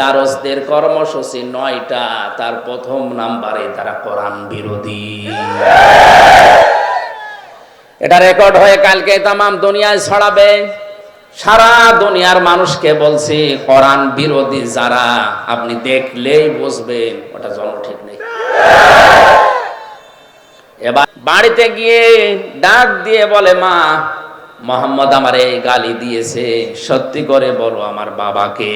দারসদের কর্মসূচি নয়টা, তার প্রথম নাম্বারে তারা কোরআন বিরোধী। এটা রেকর্ড হয়ে কালকে তামাম দুনিয়ায় ছড়াবে। সারা দুনিয়ার মানুষকে বলছি, কোরআন বিরোধী যারা, আপনি দেখলেই বুঝবেন, ওটা জন্ম ঠিক নেই। এবার বাড়িতে গিয়ে ডাক দিয়ে বলে, মা, মোহাম্মদ আমার এই গালি দিয়েছে। সত্যি করে বলো আমার বাবাকে।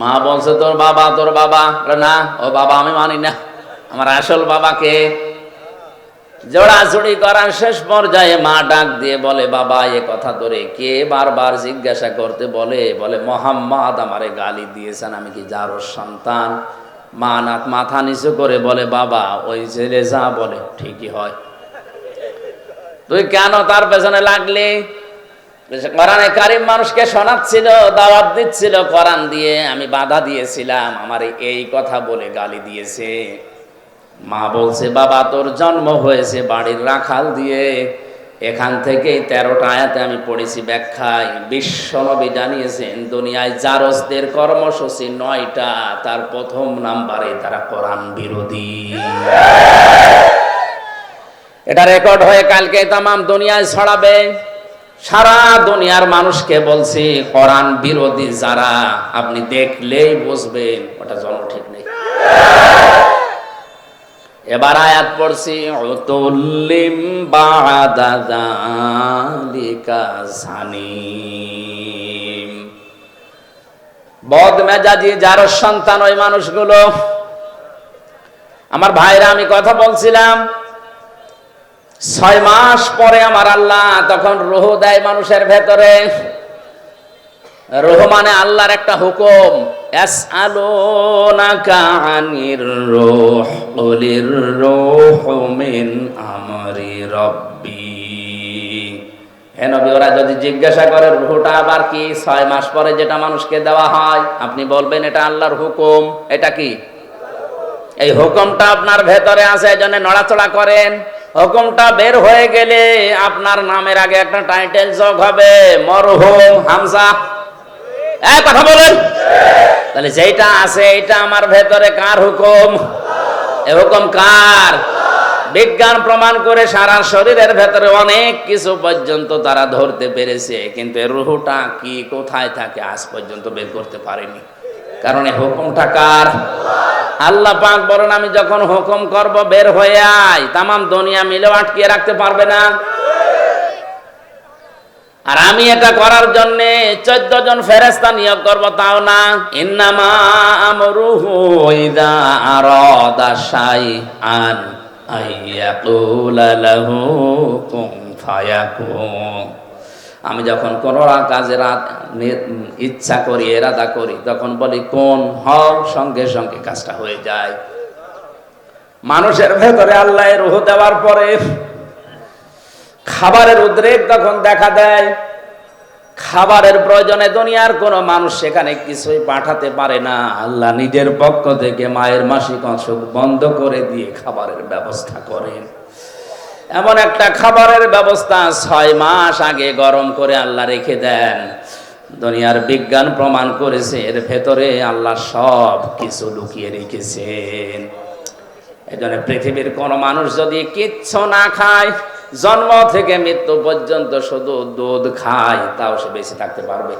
মা বলছে, তোর বাবা তোর বাবা। না, ও বাবা আমি মানি না। আমার আসল বাবাকে জোড়াজুড়ি করার শেষ পর্যায়ে মা ডাক দিয়ে বলে, বাবা, এ কথা তোরে কে বারবার জিজ্ঞাসা করতে বলে? বলে, মোহাম্মদ আমারে গালি দিয়েছেন, আমি কি যার সন্তান? মা নাথ মাথা নিচু করে বলে, বাবা, ওই ছেলে যা বলে, ঠিকই হয়। তুই কেন তার পেছনে লাগলি? কোরআনে কারিম মানুষকে শোনাচ্ছিল, দাওয়াত দিচ্ছিল, কোরআন দিয়ে আমি বাধা দিয়েছিলাম, আমার এই কথা বলে গালি দিয়েছে। মা বলছে, বাবা, তোর জন্ম হয়েছে বাড়ির রাখাল দিয়ে। এখান থেকে তেরোটা আয়াতে আমি পড়েছি ব্যাখ্যায়। বিশ্বনবী জানিয়েছেন, দুনিয়ায় জারসদের কর্মসূচি নয়টা, তার প্রথম নাম্বারে তারা কোরআন বিরোধী। এটা রেকর্ড হয়ে কালকে তামাম দুনিয়ায় ছড়াবে। সারা দুনিয়ার মানুষকে বলছি, কোরআন বিরোধী যারা, আপনি দেখলেই বুঝবেন, ওটা জন্ম ঠিক নেই। এবার আয়াত পড়ছি, উতুল্লিম বাদা যালিকা জানিম বদ মেজাজি যার সন্তান ওই মানুষগুলো। আমার ভাইরা আমি কথা বলছিলাম ছয় মাস পরে আমার আল্লাহ তখন রোহ দেয় মানুষের ভেতরে। রোহ মানে আল্লাহর একটা হুকুম। ওরা যদি জিজ্ঞাসা করে, রুহটা আবার কি? ছয় মাস পরে যেটা মানুষকে দেওয়া হয়, আপনি বলবেন, এটা আল্লাহর হুকুম। এটা কি? এই হুকুমটা আপনার ভেতরে আছে এই জন্য নড়াচড়া করেন। হুকুমটা বের হয়ে গেলে আপনার নামের আগে একটা টাইটেল যোগ হবে, মরহুম হামজা। এক কথা বলেন। তাহলে যেটা আছে এটা আমার ভেতরে কার হুকুম? এ হুকুম কার? বিজ্ঞান প্রমাণ করে সারা শরীরের ভেতরে অনেক কিছু পর্যন্ত তারা ধরতে পেরেছে, কিন্তু রুহুটা কি, কোথায় থাকে, আজ পর্যন্ত বের করতে পারেনি। কারণ এই হুকুমটা কার আল্লাহ পাক বলেন, আমি যখন হুকুম করব, বের হয়ে আয়। তামাম দুনিয়া মিলেও আটকিয়ে রাখতে পারবে না। আর আমি এটা করার জন্য চোদ্দ জন ফেরেস্তা নিয়োগ করব, তাও না। ইন্নামা আমি যখন কোন কাজের ইচ্ছা করি, এরাদা করি, তখন বলি, কোন হও? সঙ্গে সঙ্গে কাজটা হয়ে যায়। মানুষের ভেতরে আল্লাহ রুহ দেওয়ার পরে খাবারের উদ্রেক তখন দেখা দেয়। খাবারের প্রয়োজনে দুনিয়ার কোন মানুষ সেখানে কিছুই পাঠাতে পারে না। আল্লাহ নিজের পক্ষ থেকে মায়ের মাসিক অসুখ বন্ধ করে দিয়ে খাবারের ব্যবস্থা করেন। এমন একটা খাবারের ব্যবস্থা ছয় মাস আগে গরম করে আল্লাহ রেখে দেন। দুনিয়ার বিজ্ঞান প্রমাণ করেছে, এর ভেতরে আল্লাহ সব কিছু লুকিয়ে রেখেছেন। এই জন্য পৃথিবীর কোন মানুষ যদি কিচ্ছু না খায়, জন্ম থেকে মৃত্যু পর্যন্ত শুধু দুধ খায়, তাও সে বেঁচে থাকতে পারবে।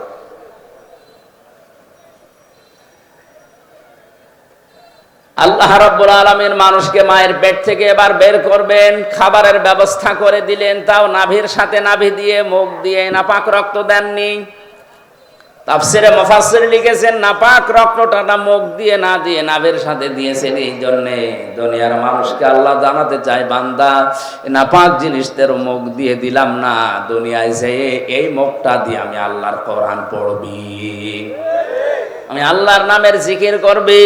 আল্লাহ রাব্বুল আলামিন মানুষকে মায়ের পেট থেকে এবার বের করবেন, খাবারের ব্যবস্থা করে দিলেন, তাও নাভির সাথে নাভি দিয়ে মুখ দিয়ে নাপাক রক্ত দেননি। তাফসিরে মুফাসসির লিখেছেন, নাপাক রক্তটা না মুখ দিয়ে, না দিয়ে নাভের সাথে দিয়েছেন, এই জন্য দুনিয়ার মানুষকে আল্লাহ জানাতে চায়, বান্দা নাপাক জিনিস তের মুখ দিয়ে দিলাম না, দুনিয়ায় যে এই মুখটা দিয়ে আমি আল্লাহর কোরআন পড়বি। আমি আল্লাহর নামের জিকির করবি।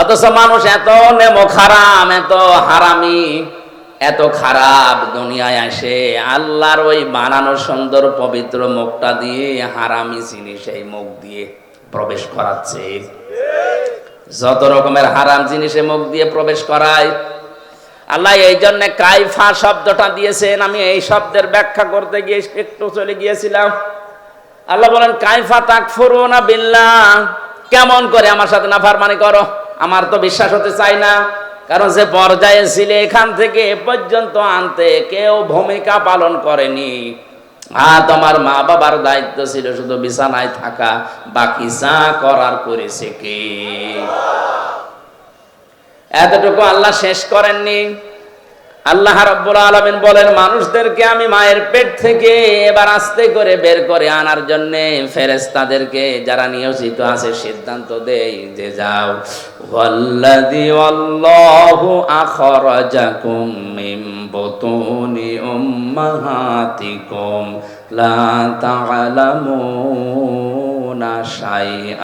অথচ মানুষ এত নেমো খারাম, এত হারামি, এত খারাপ দুনিয়ায় আসে। আল্লাহর ওই বানানো সুন্দর পবিত্র মুখটা দিয়ে হারামি জিনিস এই মুখ দিয়ে প্রবেশ করাচ্ছে। যত রকমের হারাম জিনিসে মুখ দিয়ে প্রবেশ করায়। আল্লাহ এই জন্য কাইফা শব্দটা দিয়েছেন। আমি এই শব্দের ব্যাখ্যা করতে গিয়ে একটু চলে গিয়েছিলাম। আল্লাহ বলেন, কাইফা তাক না বিল্লাহ, কেমন করে আমার সাথে নাফারমানি করো? আমার তো বিশ্বাস হতে চাই না। কারণ যে পর্যায়ে ছিলে এখান থেকে এ পর্যন্ত আনতে কেউ ভূমিকা পালন করেনি। আর তোমার মা বাবার দায়িত্ব ছিল শুধু বিছানায় থাকা, বাকি যা করার করেছে কি? এতটুকু আল্লাহ শেষ করেননি। আল্লাহ রাব্বুল আলামিন বলেন, মানুষদেরকে আমি মায়ের পেট থেকে এবার আস্তে করে বের করে আনার জন্য ফেরেশতাদেরকে যারা নিয়োজিত আছে সিদ্ধান্ত দেই, যে যাও। ওয়াল্লাযী আল্লাহু আখরাজাকুম মিন বুতুনি উম্মাহাতিকুম। লা তা'লামুনা শাইআ